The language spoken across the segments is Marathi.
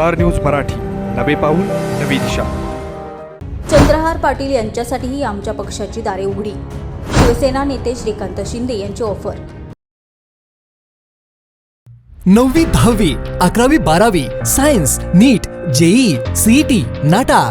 Star news Marathi. नवे पाऊल नवी दिशा. चंद्रहार पाटील यांच्यासाठीही आमच्या पक्षाची दारे उघडी. शिवसेना नेते श्रीकांत शिंदे यांची ऑफर. नववी दहावी अकरावी बारावी science NEET JEE CET NATA.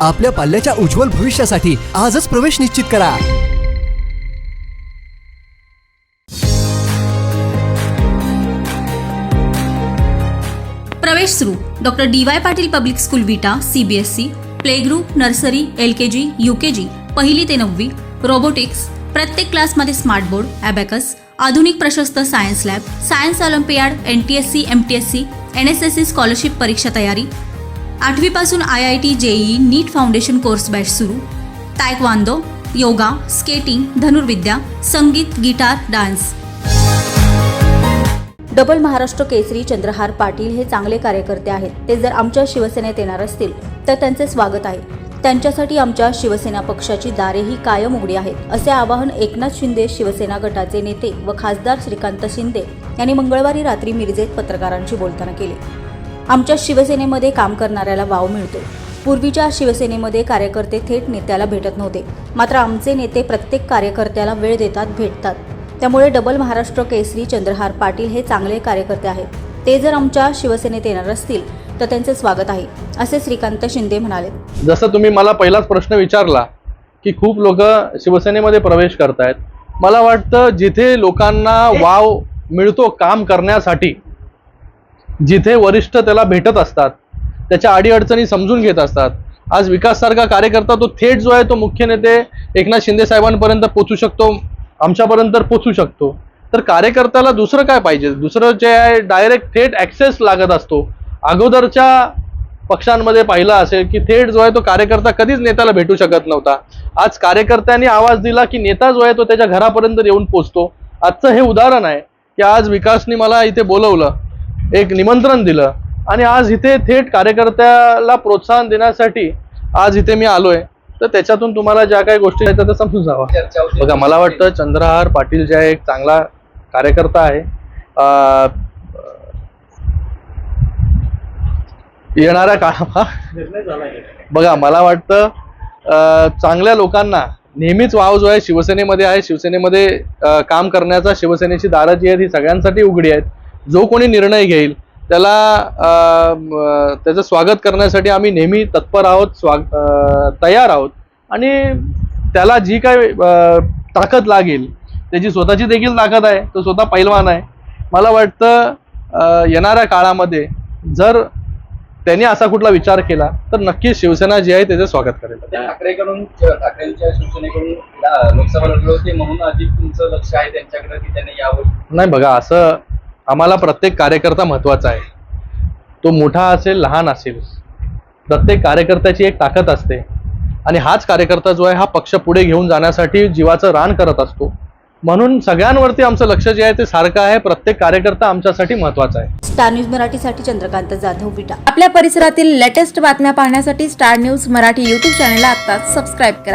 आपल्या पाल्याच्या उज्ज्वल भविष्यासाठी आजच प्रवेश निश्चित करा. प्रवेश सुरू. Doctor D Y Patil public school Vita CBSE play group nursery L K G U K G पहिली ते नववी रोबोटिक्स प्रत्येक क्लासमध्ये स्मार्ट बोर्ड ॲबॅकस आधुनिक प्रशस्त science lab science olympiad N T S C M T S C N S S C scholarship परीक्षा तयारी आठवीपासून I I T JEE NEET foundation course batch सुरू. तायक्वांदो योगा स्केटिंग धनुर्विद्या संगीत guitar dance. Double Maharashtra Kesari Chandrahar Patil हे चांगले कार्यकर्ते आहेत. ते जर आमच्या शिवसेनेत येणार असतील तर त्यांचे स्वागत आहे. त्यांच्यासाठी आमच्या शिवसेना पक्षाची दारेही कायम उघडी आहेत असे आवाहन एकनाथ शिंदे शिवसेना गटाचे नेते व खासदार श्रीकांत शिंदे यांनी मंगळवारी रात्री मिरजेत पत्रकारांशी बोलताना केले. आमच्या शिवसेनेमध्ये काम करणाऱ्याला वाव मिळतो पूर्वीच्या शिवसेनेमध्ये कार्यकर्ते थेट नेत्याला भेटत नव्हते. मात्र आमचे नेते प्रत्येक कार्यकर्त्याला वेळ देतात भेटतात. त्यामुळे डबल महाराष्ट्र केसरी चंद्रहार पाटील हे चांगले कार्यकर्ते आहेत. ते जर आमच्या शिवसेनेत येणार असतील तर त्यांचे स्वागत आहे असे श्रीकांत शिंदे म्हणाले. जसं तुम्ही मला पहिलाच प्रश्न विचारला की खूप लोक शिवसेनेमध्ये प्रवेश करतायत. मला वाटतं जिथे लोकांना वाव मिळतो काम करण्यासाठी जिथे वरिष्ठ त्याला भेटत असतात त्याच्या अडीअडचणी समजून घेत असतात. आज विकाससारखा कार्यकर्ता तो थेट जो आहे तो मुख्य नेते एकनाथ शिंदे साहेबांपर्यंत पोचू शकतो आमच्यापर्यंत पोचू शकतो. तर कार्यकर्त्याला दुसरं काय पाहिजे? दुसरं जे आहे डायरेक्ट थेट ॲक्सेस लागत असतो. अगोदरच्या पक्षांमध्ये पाहिलं असेल की थेट जो आहे तो कार्यकर्ता कधीच नेत्याला भेटू शकत नव्हता. आज कार्यकर्त्यांनी आवाज दिला की नेता जो आहे तो त्याच्या घरापर्यंत येऊन पोचतो आजचं हे उदाहरण आहे की आज विकासनी मला इथे बोलवलं एक निमंत्रण दिलं. आणि आज इथे थेट कार्यकर्त्याला प्रोत्साहन देण्यासाठी आज इथे मी आलोय. तर त्याच्यातून तुम्हाला ज्या काही गोष्टी आहेत त्या समजून जावं. बघा मला वाटतं चंद्रहार पाटील जे आहे एक चांगला कार्यकर्ता आहे. येणाऱ्या काळात बघा मला वाटतं चांगल्या लोकांना नेहमीच वाव जो आहे शिवसेनेमध्ये आहे. शिवसेनेमध्ये काम करण्याचा शिवसेनेची दारं जी आहेत ही सगळ्यांसाठी उघडी आहेत. जो कोणी निर्णय घेईल त्याला त्याचं स्वागत करण्यासाठी आम्ही नेहमी तत्पर आहोत स्वाग तयार आहोत. आणि त्याला जी काय ताकद लागेल त्याची स्वतःची देखील ताकद आहे तो स्वतः पैलवान आहे. मला वाटतं येणाऱ्या काळामध्ये जर त्यांनी असा कुठला विचार केला तर नक्कीच शिवसेना जी आहे त्याचं स्वागत करेल. ठाकरेकडून ठाकरेंच्या शिवसेनेकडून लोकसभा लढली होती म्हणून अधिक तुमचं लक्ष आहे त्यांच्याकडे की त्यांनी यावं नाही बघा असं आम्हाला प्रत्येक कार्यकर्ता महत्त्वाचा आहे. तो मोठा असेल लहान असेल प्रत्येक कार्यकर्त्याची एक ताकद असते. आणि हाच कार्यकर्ता जो आहे हा पक्ष पुढे घेऊन जाण्यासाठी जीवाचं रान करत असतो. म्हणून सगळ्यांवरती आमचं लक्ष जे आहे ते सारखं आहे. प्रत्येक कार्यकर्ता आमच्यासाठी महत्त्वाचा आहे. स्टार न्यूज मराठीसाठी चंद्रकांत जाधव विटा. आपल्या परिसरातील लेटेस्ट बातम्या पाहण्यासाठी स्टार न्यूज मराठी यूट्यूब चॅनलला आता सबस्क्राईब करा.